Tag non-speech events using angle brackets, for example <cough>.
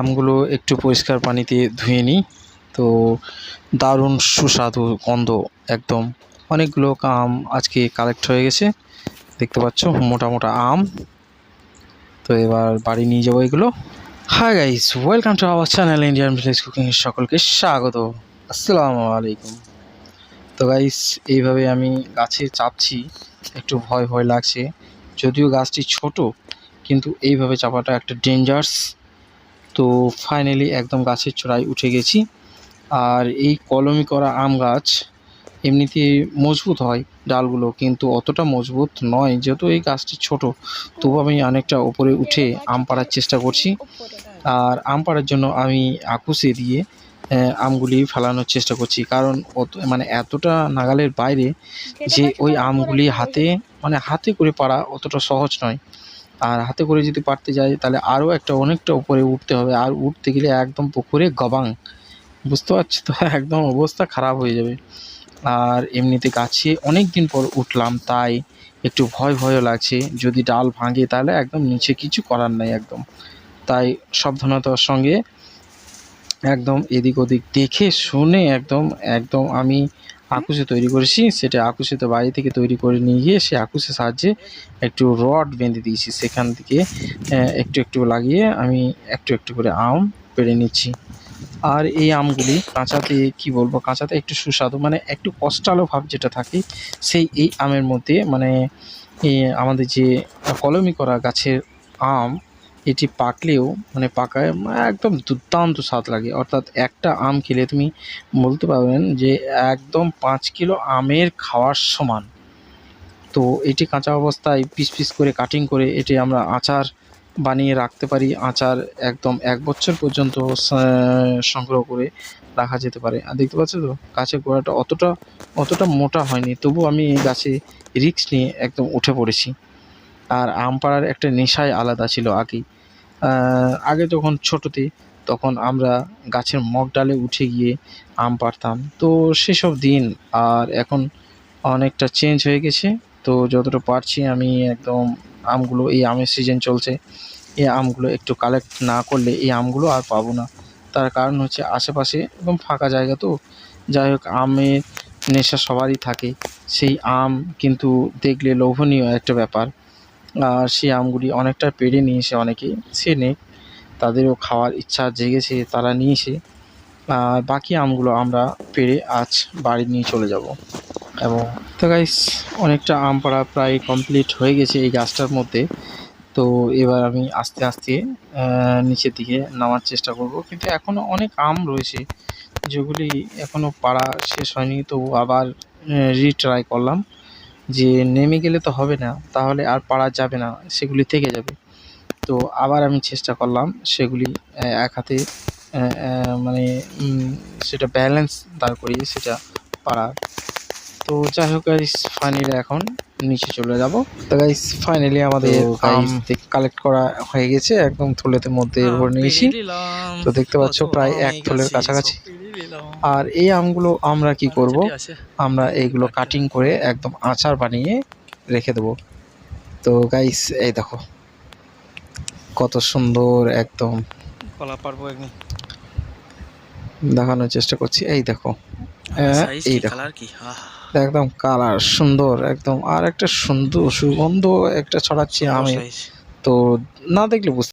আমগুলো একটু পরিষ্কার পানিতে ধুয়ে নিই। তো দারুণ সুস্বাদু গন্ধ একদম। অনেকগুলো আম আজকে কালেক্ট হয়ে গেছে। দেখতে পাচ্ছ, মোটা মোটা আম। তো এবার বাড়ি নিয়ে যাব এগুলো। Hi guys welcome to our channel Indian village cooking সকলকে স্বাগত। আসসালামু আলাইকুম। তো গাইস এইভাবে আমি গাছে চাপছি, একটু ভয় ভয় লাগছে। যদিও গাছটি ছোট, কিন্তু এইভাবে চাপাটা একটা ডেঞ্জার্স তো ফাইনালি একদম গাছের চূড়ায় উঠে গেছি। আর এই কলমি করা আম গাছ এমনিতে মজবুত হয় ডালগুলো, কিন্তু অতটা মজবুত নয়। যেহেতু এই গাছটি ছোট, তবু আমি অনেকটা ওপরে উঠে আম পাড়ার চেষ্টা করছি। আর আম পাড়ার জন্য আমি আকুশে দিয়ে আমগুলি ফেলানোর চেষ্টা করছি। কারণ অত মানে এতটা নাগালের বাইরে যে ওই আমগুলি হাতে মানে হাতে করে পাড়া অতটা সহজ নয়। আর হাতে করে যদি পারতে যাই তাহলে আরও একটা অনেকটা উপরে উঠতে হবে। আর উঠতে গেলে একদম পুকুরে গবাং। বুঝতে পারছি তো? <laughs> একদম অবস্থা খারাপ হয়ে যাবে। আর এমনিতে গাছে অনেক দিন পর উঠলাম, তাই একটু ভয় ভয়ও লাগছে। যদি ডাল ভাঙে, তাহলে একদম নিচে কিছু করার নাই একদম। তাই সাবধানতার সঙ্গে একদম এদিক ওদিক দেখে শুনে একদম একদম আমি আকুশে তৈরি করেছি, সেটা আকুশে তো বাড়ি থেকে তৈরি করে নিয়ে গিয়ে সে আকুশের সাহায্যে একটু রড বেঁধে দিয়েছি। সেখান থেকে একটু একটু লাগিয়ে আমি একটু একটু করে আম পেড়ে নিচ্ছি। আর এই আমগুলি কাঁচাতে, কি বলব, কাঁচাতে একটু সুস্বাদু মানে একটু কষ্টালো ভাব যেটা থাকে, সেই এই আমের মধ্যে মানে আমাদের যে কলমি করা গাছের আম এটি পাকলেও মানে পাকায় একদম দুর্দান্ত স্বাদ লাগে। অর্থাৎ একটা আম খেলে তুমি বলতে পারবেন যে, একদম পাঁচ কিলো আমের খাওয়ার সমান। তো এটি কাঁচা অবস্থায় পিস পিস করে কাটিং করে এটি আমরা আচার বানিয়ে রাখতে পারি। আচার একদম এক বছর পর্যন্ত সংগ্রহ করে রাখা যেতে পারে। আর দেখতে পাচ্ছ তো, গাছের গোড়াটা অতটা অতটা মোটা হয়নি তবু আমি এই গাছে রিক্স নিয়ে একদম উঠে পড়েছি। আর আম পাড়ার একটা নেশাই আলাদা ছিল আগেই। আগে যখন ছোটোতে তখন আমরা গাছের মগ ডালে উঠে গিয়ে আম পারতাম তো সেসব দিন আর এখন অনেকটা চেঞ্জ হয়ে গেছে। তো যতটা পারছি আমি একদম আমগুলো, এই আমের সিজন চলছে, এই আমগুলো একটু কালেক্ট না করলে এই আমগুলো আর পাবো না। তার কারণ হচ্ছে আশেপাশে একদম ফাঁকা জায়গা তো। যাই হোক, আমের নেশা সবারই থাকে। সেই আম কিন্তু দেখলে লোভনীয় একটা ব্যাপার। সেই আমগুলি অনেকটা পেড়ে নিয়েছে অনেকেই। সে নেই তাদেরও খাওয়ার ইচ্ছা জেগেছে, তারা নিয়েছে। আর বাকি আমগুলো আমরা পেড়ে আজ বাড়ি নিয়ে চলে যাব। এবং তো গাইস অনেকটা আম পাড়া প্রায় কমপ্লিট হয়ে গেছে এই গাছটার মধ্যে। তো এবার আমি আস্তে আস্তে নিচের দিকে নামার চেষ্টা করব। কিন্তু এখনও অনেক আম রয়েছে, যেগুলি এখনও পাড়া শেষ হয়নি। তো আবার রিট্রাই করলাম। যে নেমে গেলে তো হবে না তাহলে আর পারা যাবে না সেগুলি থেকে যাবে। তো আবার আমি চেষ্টা করলাম সেগুলি এক হাতে মানে সেটা ব্যালেন্স দাঁড় করিয়ে সেটা পারার। তো যাই হোক গাইস ফাইনালি এখন নিচে চলে যাব। তো গাইস ফাইনালি আমাদের আম কালেক্ট করা হয়ে গেছে একদম থলেতে মধ্যে ভরে নিয়েছি। তো দেখতে পাচ্ছ প্রায় এক থলের কাছাকাছি। আর এই আমগুলো আমরা কি করব? আমরা এইগুলো কাটিং করে একদম আচার বানিয়ে রেখে দেবো। তো গাইস এই দেখো। কত সুন্দর একদম। কলা পারব একদম দেখানোর চেষ্টা করছি। এই দেখো। হ্যাঁ, এই দেখো। কালার কি? আহ একদম কালার সুন্দর একদম। আর একটা সুন্দর সুগন্ধ একটা ছড়াচ্ছি আমি। তো না দেখলে বুঝতে